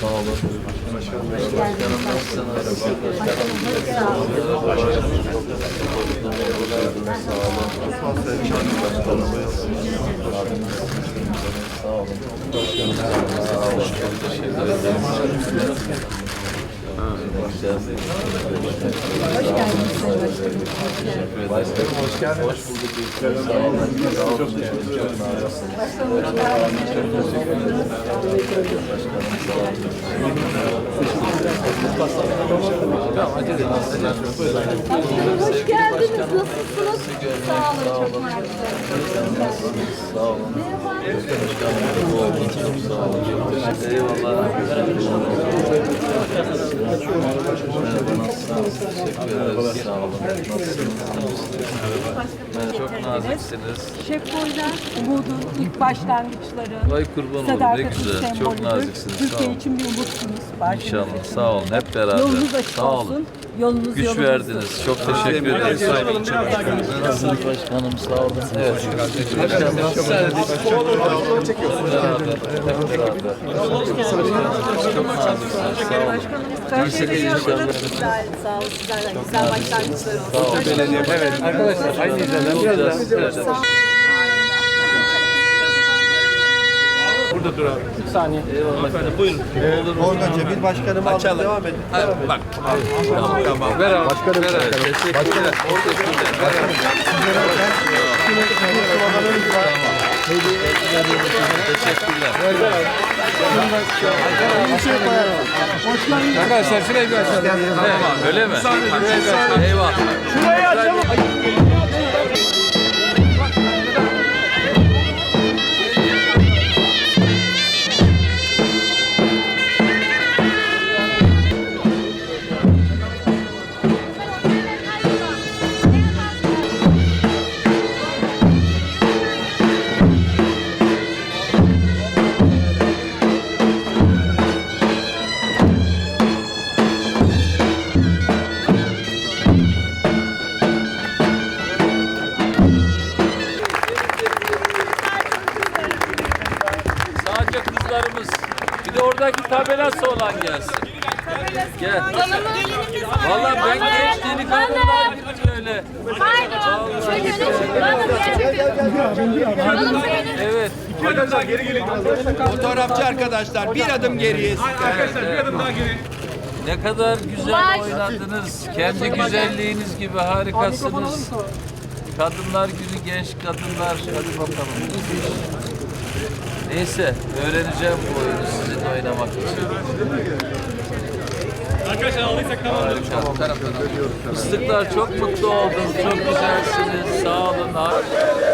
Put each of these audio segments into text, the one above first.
Sağ olun. Başkanım nasılsınız? Sağ olun. Olun. Sağ olun. Teşekkür ederim. Geldiniz. Başkanım hoş geldiniz. Hoş bulduk. Çok teşekkür ederim. De Hoş geldiniz. Başkanım bu oldu. Çok sağ olun. Çok Eyvallah. Merhaba nasılsınız? Sağ olun. Nasılsınız? Ben çok naziksiniz. Şef Boylar, umudun ilk başlangıçları. Vay kurban olayım ne güzel. Çok naziksiniz. Sağ Türkiye olun. için bir umutsunuz. İnşallah. Sağ olun. Hep beraber. Yolunuz açık Sağ olsun. olun. Yolunuz Güç yolunuz. verdiniz. Çok teşekkür ederiz. Nasılsınız başkanım? Sağ olun. Evet. İyisiniz inşallah. Güzel, sağ olun. Güzel, güzel başlangıçlar olsun. Sağ olun. Evet. Arkadaşlar aynı yerden biraz daha. Burada dur abi. Eyvallah. Efendim buyurun. Oradan Cemil Başkanımı aldık devam edin. Ha, bak. Tamam tamam. Ver abi. Başkanım, Ver abi. başkanım. Teşekkürler. Teşekkürler. Ver abi. Teşekkürler. Arkadaşlar şurayı bir açalım. Tamam öyle mi? Eyvallah. Sadece Fotoğrafçı arkadaşlar bir adım geriye. Arkadaşlar bir adım daha geri. Ne kadar güzel oynadınız. Kendi güzelliğiniz gibi harikasınız. Kadınlar günü genç kadınlar. Hadi bakalım. Neyse öğreneceğim bu oyunu sizinle oynamak için. Arkadaşlar aldıysak tamam. Harika. Fıstıklar çok mutlu oldum. Çok güzelsiniz. Sağ olun. Harika.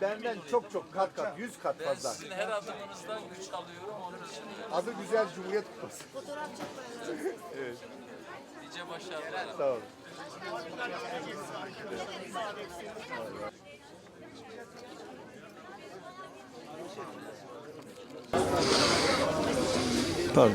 Benden çok çok kat kat, yüz kat Ben fazla. sizin her adımınızdan güç alıyorum. Onun için Adı güzel Cumhuriyet Kupası. nice başarılar. Sağ olun. Pardon.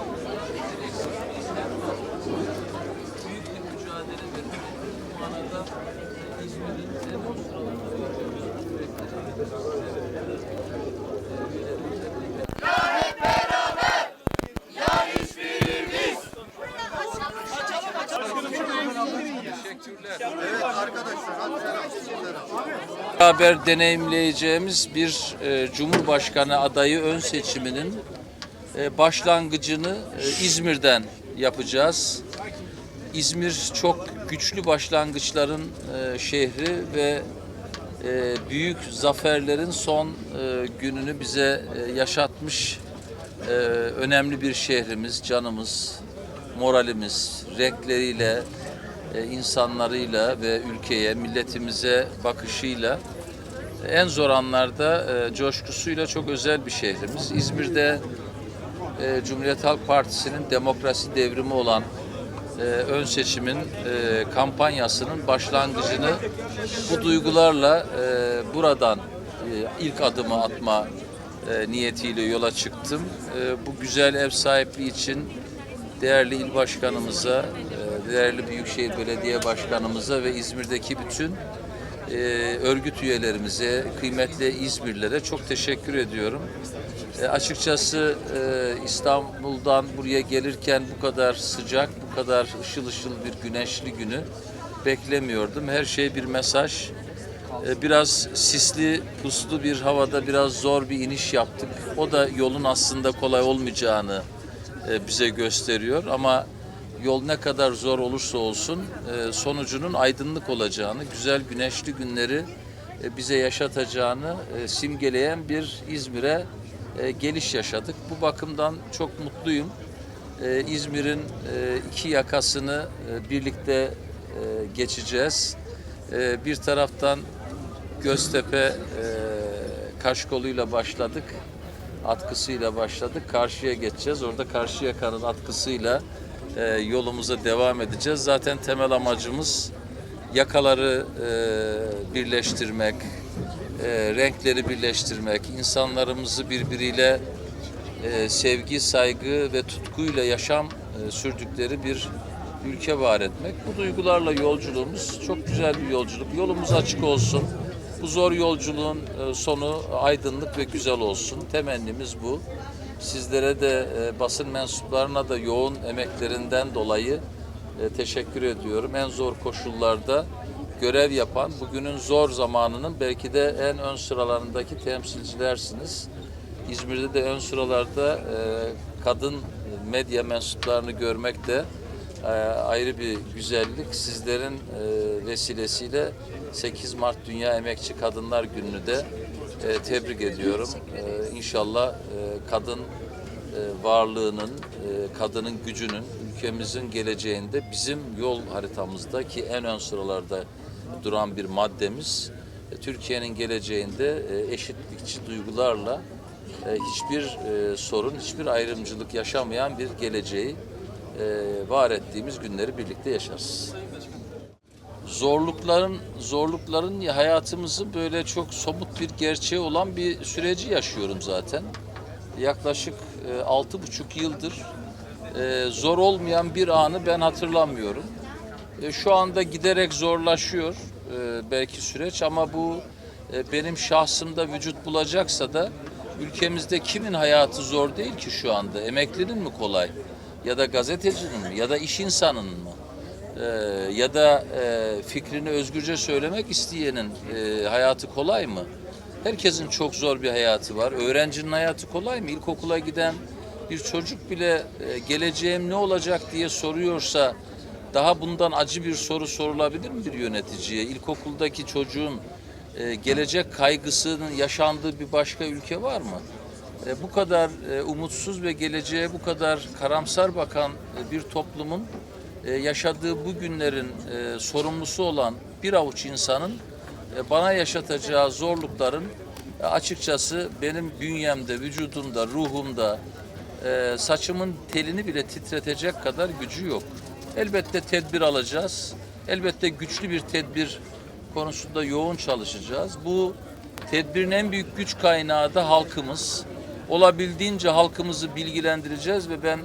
Büyük bir mücadele verildi. Bu manada İzmir'in en o sıralarda Beraber deneyimleyeceğimiz bir e, Cumhurbaşkanı adayı ön seçiminin e, başlangıcını e, İzmir'den yapacağız. İzmir çok güçlü başlangıçların e, şehri ve e, büyük zaferlerin son e, gününü bize e, yaşatmış e, önemli bir şehrimiz, canımız, moralimiz, renkleriyle, e, insanlarıyla ve ülkeye, milletimize bakışıyla en zor anlarda e, coşkusuyla çok özel bir şehrimiz. İzmir'de e, Cumhuriyet Halk Partisi'nin demokrasi devrimi olan e, ön seçimin e, kampanyasının başlangıcını bu duygularla e, buradan e, ilk adımı atma e, niyetiyle yola çıktım. E, bu güzel ev sahipliği için değerli il başkanımıza, e, değerli Büyükşehir Belediye Başkanımıza ve İzmir'deki bütün e, örgüt üyelerimize, kıymetli İzmirlilere çok teşekkür ediyorum. E, açıkçası e, İstanbul'dan buraya gelirken bu kadar sıcak, bu kadar ışıl ışıl bir güneşli günü beklemiyordum. Her şey bir mesaj. E, biraz sisli, puslu bir havada biraz zor bir iniş yaptık. O da yolun aslında kolay olmayacağını e, bize gösteriyor ama yol ne kadar zor olursa olsun e, sonucunun aydınlık olacağını, güzel güneşli günleri e, bize yaşatacağını e, simgeleyen bir İzmir'e geliş yaşadık. Bu bakımdan çok mutluyum. İzmir'in iki yakasını birlikte geçeceğiz. Bir taraftan Göztepe e, Kaşkolu'yla başladık. Atkısıyla başladık. Karşıya geçeceğiz. Orada Karşıyaka'nın atkısıyla e, yolumuza devam edeceğiz. Zaten temel amacımız yakaları e, birleştirmek, e, renkleri birleştirmek, insanlarımızı birbiriyle e, sevgi, saygı ve tutkuyla yaşam e, sürdükleri bir ülke var etmek. Bu duygularla yolculuğumuz çok güzel bir yolculuk. Yolumuz açık olsun. Bu zor yolculuğun e, sonu aydınlık ve güzel olsun. Temennimiz bu. Sizlere de e, basın mensuplarına da yoğun emeklerinden dolayı e, teşekkür ediyorum. En zor koşullarda görev yapan, bugünün zor zamanının belki de en ön sıralarındaki temsilcilersiniz. İzmir'de de ön sıralarda e, kadın medya mensuplarını görmek de ayrı bir güzellik. Sizlerin vesilesiyle 8 Mart Dünya Emekçi Kadınlar Günü'nü de e, tebrik ediyorum. E, İnşallah e, kadın e, varlığının, e, kadının gücünün ülkemizin geleceğinde bizim yol haritamızdaki en ön sıralarda duran bir maddemiz e, Türkiye'nin geleceğinde e, eşitlikçi duygularla e, hiçbir e, sorun, hiçbir ayrımcılık yaşamayan bir geleceği e, var ettiğimiz günleri birlikte yaşarız. Zorlukların zorlukların hayatımızın böyle çok somut bir gerçeği olan bir süreci yaşıyorum zaten. Yaklaşık e, altı buçuk yıldır e, zor olmayan bir anı ben hatırlamıyorum. E, şu anda giderek zorlaşıyor belki süreç ama bu benim şahsımda vücut bulacaksa da ülkemizde kimin hayatı zor değil ki şu anda? Emeklinin mi kolay? Ya da gazetecinin mi? Ya da iş insanının mı? Ee, ya da e, fikrini özgürce söylemek isteyenin e, hayatı kolay mı? Herkesin çok zor bir hayatı var. Öğrencinin hayatı kolay mı? İlkokula giden bir çocuk bile e, geleceğim ne olacak diye soruyorsa daha bundan acı bir soru sorulabilir mi bir yöneticiye? İlkokuldaki çocuğun e, gelecek kaygısının yaşandığı bir başka ülke var mı? E, bu kadar e, umutsuz ve geleceğe bu kadar karamsar bakan e, bir toplumun e, yaşadığı bu günlerin e, sorumlusu olan bir avuç insanın e, bana yaşatacağı zorlukların açıkçası benim bünyemde, vücudumda, ruhumda, saçımın telini bile titretecek kadar gücü yok. Elbette tedbir alacağız. Elbette güçlü bir tedbir konusunda yoğun çalışacağız. Bu tedbirin en büyük güç kaynağı da halkımız. Olabildiğince halkımızı bilgilendireceğiz ve ben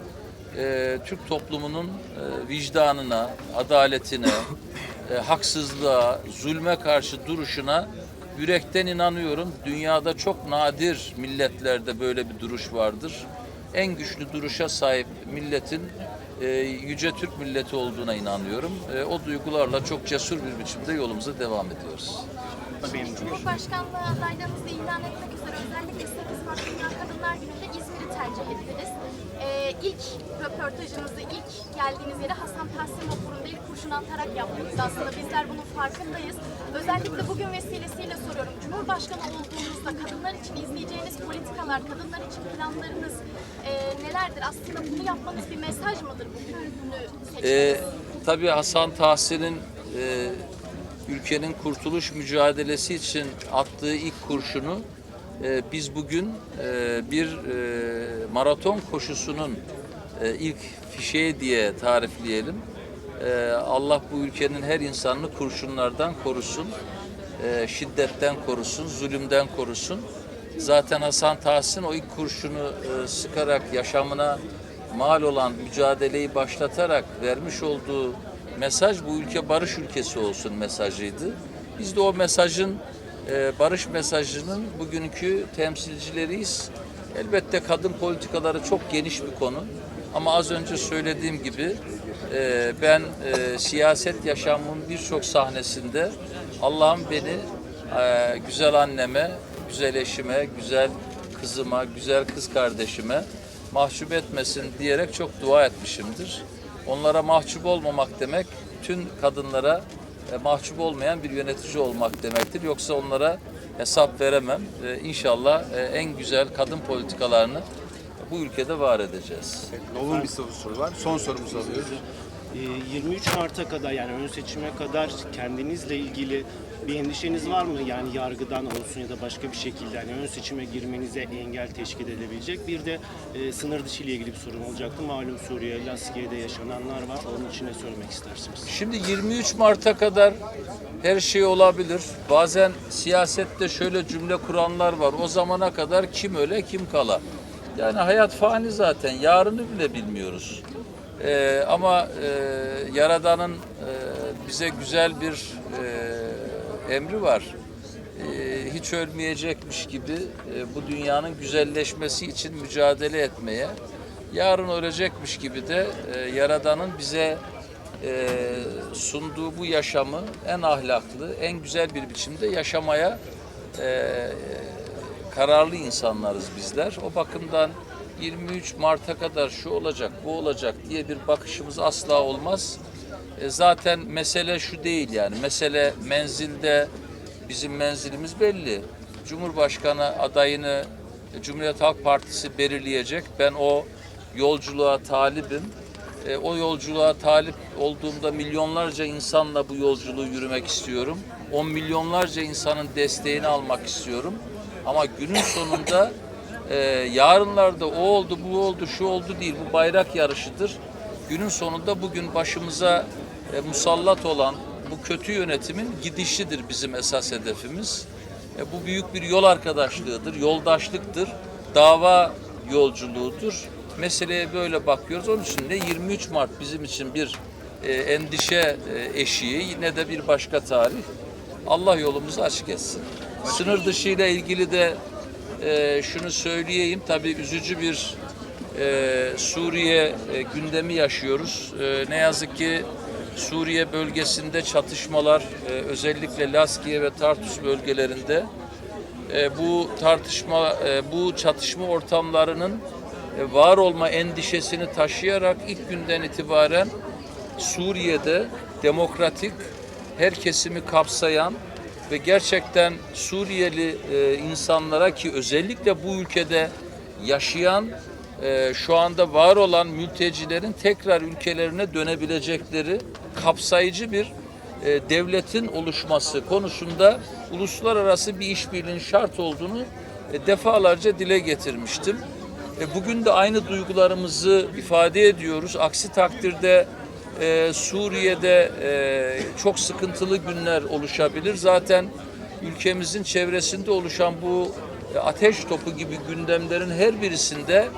e, Türk toplumunun e, vicdanına, adaletine, e, haksızlığa, zulme karşı duruşuna yürekten inanıyorum. Dünyada çok nadir milletlerde böyle bir duruş vardır. En güçlü duruşa sahip milletin e, yüce Türk milleti olduğuna inanıyorum. E, o duygularla çok cesur bir biçimde yolumuza devam ediyoruz. Cumhurbaşkanlığı adaylığınızı ilan etmek üzere özellikle 8 Mart Dünya Kadınlar Günü'nde İzmir'i tercih ettiniz. Ee, ilk röportajınızı, ilk geldiğiniz yere Hasan Tahsin Vapur'unda ilk kurşun atarak yaptınız aslında. Bizler bunun farkındayız. Özellikle bugün vesilesiyle soruyorum. Cumhurbaşkanı olduğunuzda kadınlar için izleyeceğiniz politikalar, kadınlar için planlarınız e, nelerdir? Aslında bunu yapmanız bir mesaj mıdır bugünü? E, tabii Hasan Tahsin'in e, ülkenin kurtuluş mücadelesi için attığı ilk kurşunu e, biz bugün e, bir e, maraton koşusunun e, ilk fişeği diye tarifleyelim. Allah bu ülkenin her insanını kurşunlardan korusun, şiddetten korusun, zulümden korusun. Zaten Hasan Tahsin o ilk kurşunu sıkarak yaşamına mal olan mücadeleyi başlatarak vermiş olduğu mesaj bu ülke barış ülkesi olsun mesajıydı. Biz de o mesajın e, barış mesajının bugünkü temsilcileriyiz. Elbette kadın politikaları çok geniş bir konu. Ama az önce söylediğim gibi e, ben e, siyaset yaşamımın birçok sahnesinde Allah'ım beni e, güzel anneme, güzel eşime, güzel kızıma, güzel kız kardeşime mahcup etmesin diyerek çok dua etmişimdir. Onlara mahcup olmamak demek, tüm kadınlara e, mahcup olmayan bir yönetici olmak demektir. Yoksa onlara hesap veremem. E, İnşallah e, en güzel kadın politikalarını bu ülkede var edeceğiz. Novun bir soru soru var. Son sorumuzu alıyoruz. Ee, 23 Mart'a kadar yani ön seçime kadar kendinizle ilgili bir endişeniz var mı? Yani yargıdan olsun ya da başka bir şekilde yani ön seçime girmenize engel teşkil edebilecek. Bir de e, sınır dışı ile ilgili bir sorun olacaktı. Malum Suriye, Laskiye'de yaşananlar var. Onun için ne söylemek istersiniz? Şimdi 23 Mart'a kadar her şey olabilir. Bazen siyasette şöyle cümle kuranlar var. O zamana kadar kim öle kim kala. Yani hayat fani zaten. Yarını bile bilmiyoruz. Ee, ama e, Yaradan'ın e, bize güzel bir e, emri var. E, hiç ölmeyecekmiş gibi e, bu dünyanın güzelleşmesi için mücadele etmeye, yarın ölecekmiş gibi de e, Yaradan'ın bize e, sunduğu bu yaşamı en ahlaklı, en güzel bir biçimde yaşamaya e, kararlı insanlarız bizler. O bakımdan 23 Mart'a kadar şu olacak, bu olacak diye bir bakışımız asla olmaz. E, zaten mesele şu değil yani. Mesele menzilde bizim menzilimiz belli. Cumhurbaşkanı adayını Cumhuriyet Halk Partisi belirleyecek. Ben o yolculuğa talibim. E, o yolculuğa talip olduğumda milyonlarca insanla bu yolculuğu yürümek istiyorum. On milyonlarca insanın desteğini almak istiyorum. Ama günün sonunda e, yarınlarda o oldu, bu oldu, şu oldu değil. Bu bayrak yarışıdır. Günün sonunda bugün başımıza e, musallat olan bu kötü yönetimin gidişidir bizim esas hedefimiz. E, bu büyük bir yol arkadaşlığıdır, yoldaşlıktır, dava yolculuğudur. Meseleye böyle bakıyoruz. Onun için ne 23 Mart bizim için bir e, endişe e, eşiği ne de bir başka tarih. Allah yolumuzu açık etsin. Sınır dışı ile ilgili de e, şunu söyleyeyim. Tabii üzücü bir e, Suriye e, gündemi yaşıyoruz. E, ne yazık ki Suriye bölgesinde çatışmalar e, özellikle Laskiye ve Tartus bölgelerinde e, bu tartışma, e, bu çatışma ortamlarının e, var olma endişesini taşıyarak ilk günden itibaren Suriye'de demokratik her kesimi kapsayan ve gerçekten Suriyeli e, insanlara ki özellikle bu ülkede yaşayan e, şu anda var olan mültecilerin tekrar ülkelerine dönebilecekleri kapsayıcı bir e, devletin oluşması konusunda uluslararası bir işbirliğinin şart olduğunu e, defalarca dile getirmiştim. E, bugün de aynı duygularımızı ifade ediyoruz. Aksi takdirde e, Suriye'de e, çok sıkıntılı günler oluşabilir. Zaten ülkemizin çevresinde oluşan bu e, ateş topu gibi gündemlerin her birisinde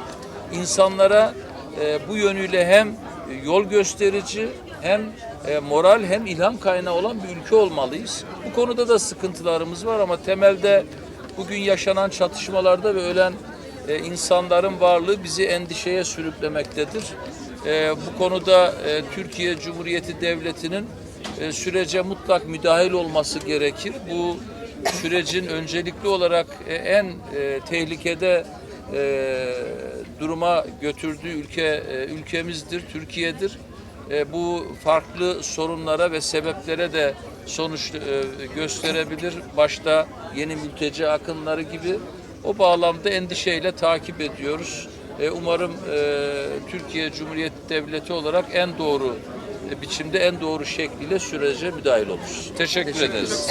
insanlara e, bu yönüyle hem yol gösterici hem e, moral hem ilham kaynağı olan bir ülke olmalıyız. Bu konuda da sıkıntılarımız var ama temelde bugün yaşanan çatışmalarda ve ölen e, insanların varlığı bizi endişeye sürüklemektedir. E, bu konuda e, Türkiye Cumhuriyeti Devleti'nin e, sürece mutlak müdahil olması gerekir. Bu sürecin öncelikli olarak e, en e, tehlikede e, duruma götürdüğü ülke e, ülkemizdir, Türkiye'dir. E, bu farklı sorunlara ve sebeplere de sonuç e, gösterebilir. Başta yeni mülteci akınları gibi o bağlamda endişeyle takip ediyoruz. E, umarım e, Türkiye Cumhuriyeti Devleti olarak en doğru e, biçimde en doğru şekliyle sürece müdahil oluruz. Teşekkür, ederiz.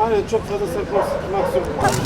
Aynen çok fazla sıkmak yok.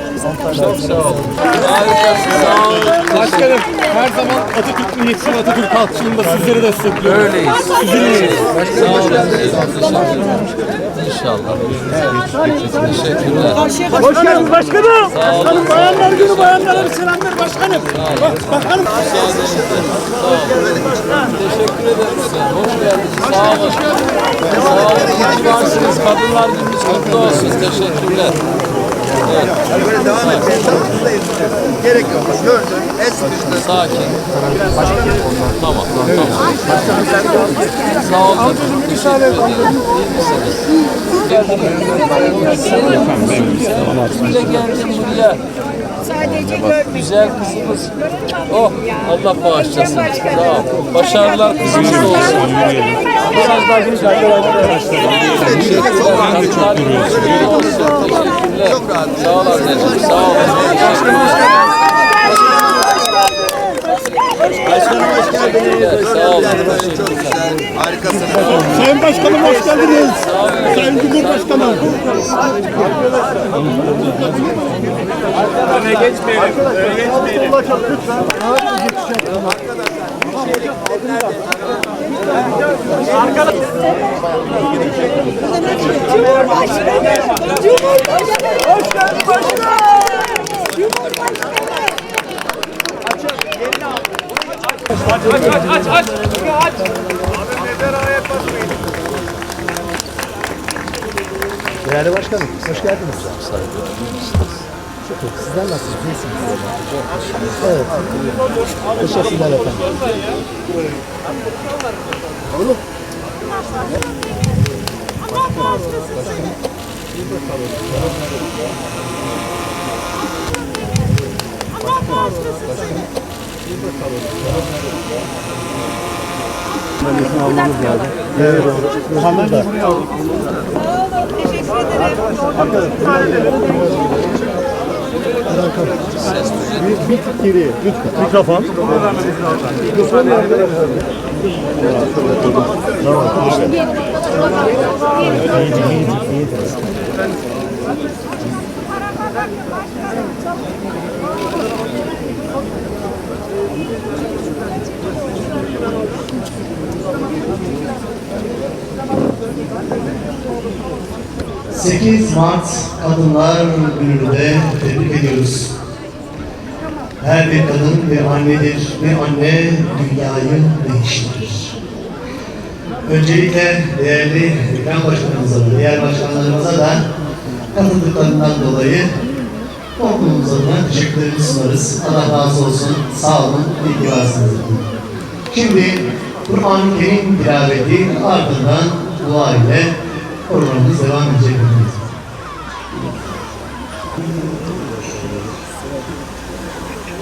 Harikasın. Sağ olun. Başkanım her zaman Atatürk milliyetçi Atatürk halkçılığında sizleri destekliyor. Öyleyiz. Sağ olun. İnşallah. Teşekkürler. Hoş geldiniz başkanım. Başkanım bayanlar günü bayanlara bir selamlar başkanım. Başkanım. Teşekkür ederim. Hoş geldiniz. Sağ olun. Sağ olun. Ki varsınız. Kadınlar gününüz kutlu olsun. Teşekkürler. Böyle devam edeceğiz. Hızla yetişeceğiz. Gerek yok. Gördün. Es düştü. Sakin. Tamam. Tamam. Sağ olun. Teşekkür ederim. İyi misiniz? Sen bile geldin buraya. Sadece görmek. Güzel kızımız. Oh Allah bağışlasın. Sağ ol. Başarılar kızımız olsun. Biraz daha geniş Teşekkürler. Çok Teşekkürler. Çok rahat. Sağ ol anneciğim. Sağ ol. Teşekkürler. Sağ olun. Çok güzel. Harikasınız. Sayın Başkanım hoş geldiniz. Sayın Cumhurbaşkanım. Öne geçmeyelim. Öne geçmeyelim. Aç aç aç aç. Aç. Değerli başkanım, hoş geldiniz. Şükür, sizler nasılsınız? İyisiniz. Evet. Teşekkürler efendim. Evet. Muhammed Bey. Bir, bir tık geriye lütfen. Mikrofon. Mikrofon? Tamam. İyice, iyice, iyice. ...8 Mart Kadınlar Günü'nü de tebrik ediyoruz. Her bir kadın bir annedir, bir anne dünyayı değiştirir. Öncelikle değerli Ekrem Başkanımıza diğer başkanlarımıza da katıldıklarından dolayı toplumumuz adına teşekkürlerimizi sunarız. Allah razı olsun, sağ olun, iyi ki varsınız. Şimdi Kur'an-ı Kerim tilaveti ardından dua ile programımız devam edecek.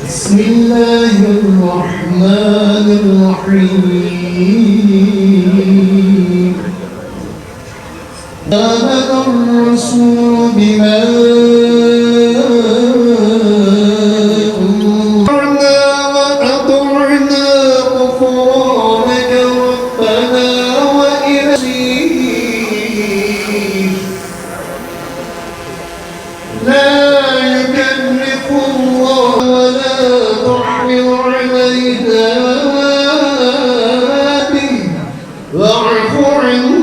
بسم الله الرحمن الرحيم آمن الرسول بما pouring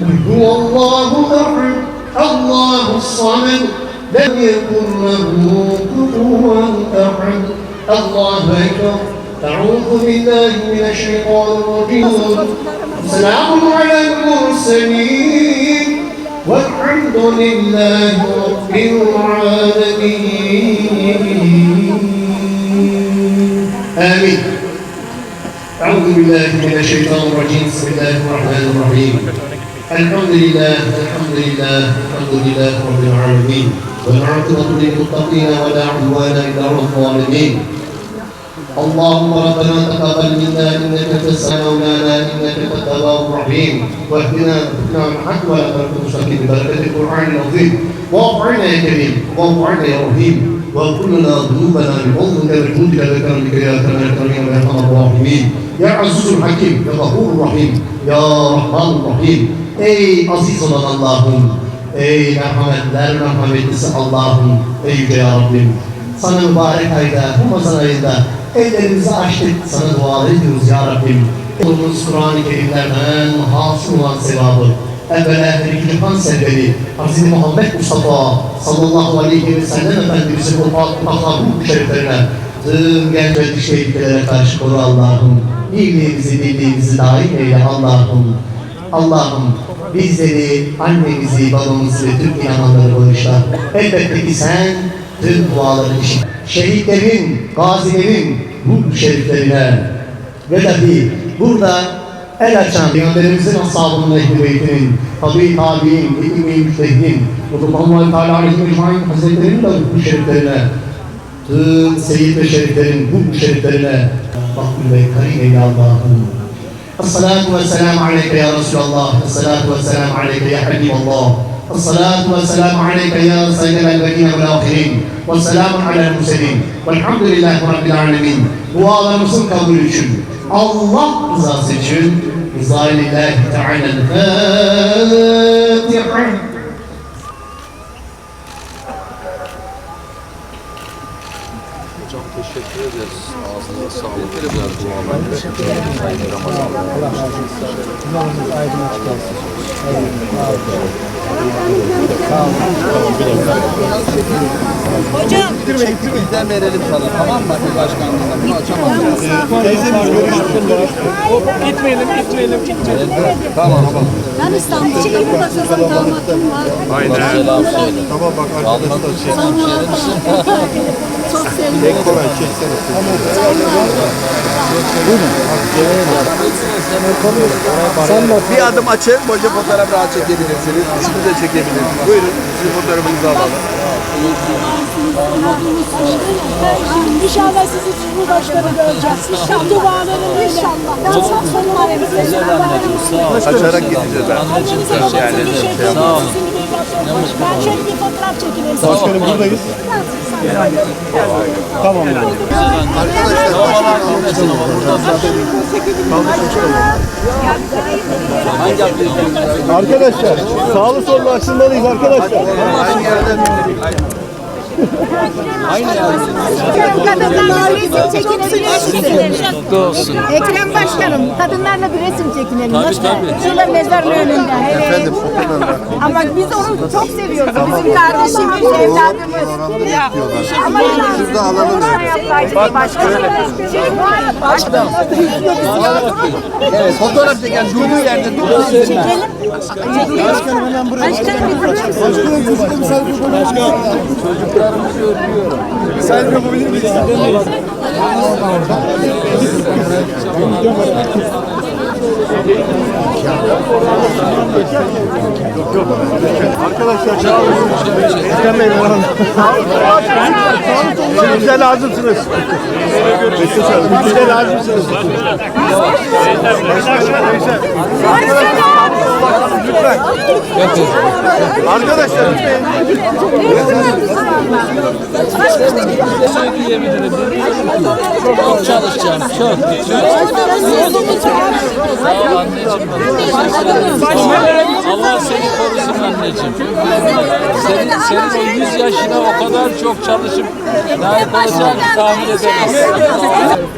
قل هو الله أحد الله الصمد لم يكن له كفوا أحد. الله أكبر. أعوذ بالله من الشيطان الرجيم. سلام على المرسلين. والحمد لله رب العالمين. آمين. أعوذ بالله من الشيطان الرجيم. بسم الله الرحمن الرحيم. الحمد لله الحمد لله الحمد لله رب العالمين. والعاقبة للمتقين ولا عدوان إلا على الظالمين. اللهم ربنا تقبل منا إنك السميع مولانا إنك أنت التواب الرحيم. واهدنا من الحق ولا المستقيم ببركة القرآن العظيم. واعف عنا يا كريم واعف عنا يا رحيم. واغفر لنا ذنوبنا بفضلك وجودك وكرمك يا اكرم الاكرمين ويا ارحم الراحمين يا عزيز الحكيم يا غفور الرحيم يا رحمن الرحيم ey aziz olan Allah'ım ey merhametler merhametlisi Allah'ım ey yüce ya Rabbim sana mübarek ayda, Ramazan ayında ellerimizi açtık, sana dua ediyoruz ya Rabbim. Olduğumuz Kur'an-ı Kerimlerden hasıl olan sevabı, evvela cihan serveri, Hz. Muhammed Mustafa sallallahu aleyhi ve sellem Efendimizin o makamı şeriflerine, tüm genç ve dış tehlikelere karşı koru Allah'ım. İyiliğimizi, birliğimizi daim eyle Allah'ım. Allah'ım bizleri, annemizi, babamızı ve tüm inananları bağışla. Elbette ki sen tüm duaları işit. Şehitlerin, gazilerin ruh şeriflerine ve dahi burada el açan Peygamberimizin ashabının ehl-i beytinin, tabi tabi'in, ilim-i müştehidin, Kutuballahu Teala Aleyhi Mecmain Hazretleri'nin de bu şeriflerine, tüm seyir ve şeriflerin bu şeriflerine Rabbim ve Karim Ey Allah'ım. Esselatu ve selamu aleyke ya Resulallah, esselatu ve selamu aleyke ya Habiballah. الصلاة والسلام عليك يا سيد الأولين والآخرين والسلام على المرسلين. والحمد لله رب العالمين. dualarımızın kabul için Allah rızası için rıza lillahi teala ederiz. Ağzınıza sağlık. Güzel dualar. Hayırlı Ramazanlar. Bizden verelim sana tamam mı? Bir başkanlığına bunu açamazsın. Gitmeyelim, gitmeyelim, gitmeyelim. Tamam tamam. Ben İstanbul için burada kızım damatım var. Selam söyle. Tamam bak arkadaşlar çek. Çok sevindim. Kolay çeksene. Bir adım açın, boyunca fotoğraf rahat çekebilirsiniz. Şunu da çekebilirsiniz. Buyurun, sizin fotoğrafınızı alalım. İnşallah sizi Cumhurbaşkanı göreceğiz. İnşallah. Dualarım inşallah. Ben çok sonlarım. Açarak gideceğiz. Anneciğim teşekkür ederim. Sağ olun. Ben şöyle bir fotoğraf çekinelim. Başkanım buradayız. Tamam. Arkadaşlar hangi aplikasyon? Arkadaşlar, sağlı sollu açılmalıyız arkadaşlar. Aynı Kadınlarla bir resim çekinebilir misiniz? Mutlu olsun. Ekrem Başkanım, kadınlarla bir resim çekinelim. Tabii, Nasıl? tabii. Şurada mezarın önünde. Evet. efendim fotoğraflar. Ama biz onu çok seviyoruz. Bizim kardeşimiz, evladımız. Ama Şurada alalım. Başkanım. Başkanım. Evet, fotoğraf çeken durduğu yerde durduğu yerde. Çocuklarımızı öpüyorum. selfie yapabilir miyiz? Bize lazımsınız. Bize lazımsınız. Arkadaşlar lütfen. Çok çalışacağım. Çok. Allah seni korusun anneciğim. Senin, senin o 100 yaşına o kadar çok çalışıp layık olacağını tahmin edemezsin.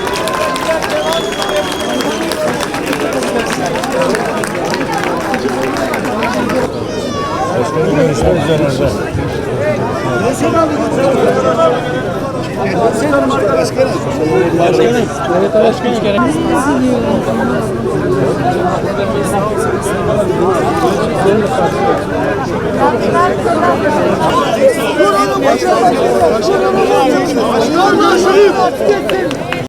Başkanım.